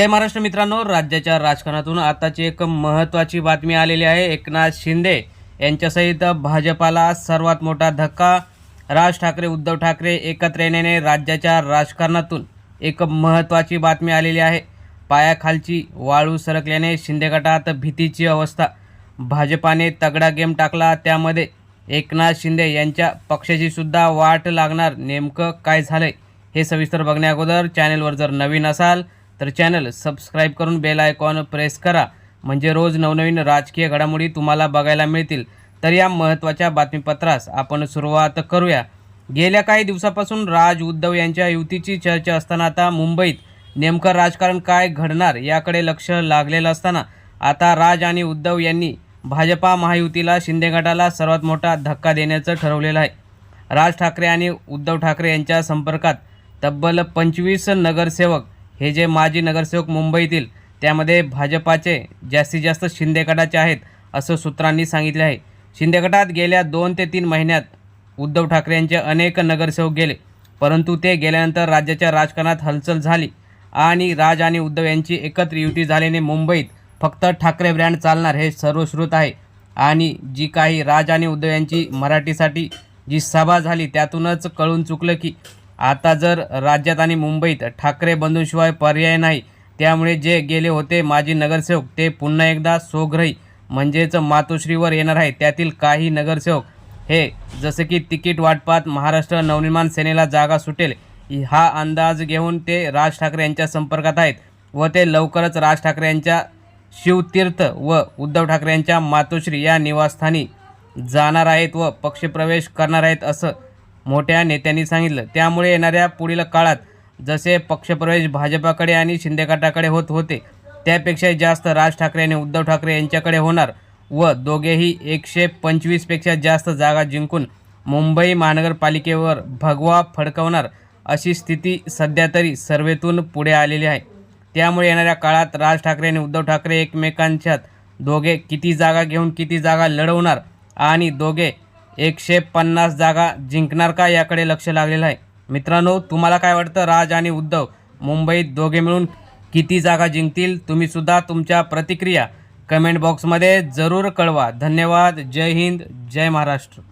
जय महाराष्ट्र मित्रांनो राज्याच्या राजकारणातून आताची एक महत्त्वाची बातमी आलेली आहे. एकनाथ शिंदे यांच्यासहित भाजपाला सर्वात मोठा धक्का. राज ठाकरे उद्धव ठाकरे एकत्र येण्याने राज्याच्या राजकारणातून एक महत्त्वाची बातमी आलेली आहे. पायाखालची वाळू सरकल्याने शिंदे गटात भीतीची अवस्था. भाजपाने तगडा गेम टाकला त्यामध्ये एकनाथ शिंदे यांच्या पक्षाची सुद्धा वाट लागणार नेमकं काय झालं हे सविस्तर बघण्या अगोदर. चॅनेलवर जर नवीन असाल तर चॅनल सबस्क्राईब करून बेल आयकॉन प्रेस करा. म्हणजे रोज नवनवीन राजकीय घडामोडी तुम्हाला बघायला मिळतील. तर या महत्त्वाच्या बातमीपत्रास आपण सुरुवात करूया. गेल्या काही दिवसापासून राज उद्धव यांच्या युतीची चर्चा असताना आता मुंबईत नेमकं राजकारण काय घडणार याकडे लक्ष लागलेलं असताना आता राज आणि उद्धव यांनी भाजपा महायुतीला शिंदे गटाला सर्वात मोठा धक्का देण्याचं ठरवलेलं आहे. राज ठाकरे आणि उद्धव ठाकरे यांच्या संपर्कात तब्बल पंचवीस नगरसेवक हे जे माजी नगरसेवक मुंबईतील त्यामध्ये भाजपाचे जास्तीत जास्त शिंदे गटाचे आहेत असं सूत्रांनी सांगितले आहे. शिंदे गटात गेल्या दोन ते तीन महिन्यात उद्धव ठाकरे यांचे अनेक नगरसेवक गेले परंतु ते गेल्यानंतर राज्याच्या राजकारणात हलचल झाली आणि राज आणि उद्धव यांची एकत्र युती झाल्याने मुंबईत फक्त ठाकरे ब्रँड चालणार हे सर्वश्रुत आहे. आणि जी काही राज आणि उद्धव यांची मराठीसाठी जी सभा झाली त्यातूनच कळून चुकलं की आता जर राज्यात आणि मुंबईत ठाकरे बंधूंशिवाय पर्याय नाही त्यामुळे जे गेले होते माजी नगरसेवक ते पुन्हा एकदा सोग्रही म्हणजेच मातोश्रीवर येणार आहे. त्यातील काही नगरसेवक हे जसं की तिकीट वाटपात महाराष्ट्र नवनिर्माण सेनेला जागा सुटेल हा अंदाज घेऊन ते राज ठाकरे यांच्या संपर्कात आहेत व ते लवकरच राज ठाकरे यांच्या शिवतीर्थ व उद्धव ठाकरे यांच्या मातोश्री या निवासस्थानी जाणार आहेत व पक्षप्रवेश करणार आहेत असं मोठ्या नेत्यांनी सांगितलं. त्यामुळे येणाऱ्या पुढील काळात जसे पक्षप्रवेश भाजपाकडे आणि शिंदे गटाकडे होत होते त्यापेक्षा जास्त राज ठाकरे आणि उद्धव ठाकरे यांच्याकडे होणार व दोघेही एकशे पंचवीसपेक्षा जास्त जागा जिंकून मुंबई महानगरपालिकेवर भगवा फडकवणार अशी स्थिती सध्या तरी सर्वेतून पुढे आलेली आहे. त्यामुळे येणाऱ्या काळात राज ठाकरे आणि उद्धव ठाकरे एकमेकांच्यात दोघे किती जागा घेऊन किती जागा लढवणार आणि दोघे एकशे पन्नास जागा जिंकणार का याकडे लक्ष लागलेलं आहे. मित्रांनो तुम्हाला काय वाटतं? राज आणि उद्धव मुंबईत दोघे मिळून किती जागा जिंकतील? तुम्हीसुद्धा तुमच्या प्रतिक्रिया कमेंट बॉक्समध्ये जरूर कळवा. धन्यवाद. जय हिंद. जय महाराष्ट्र.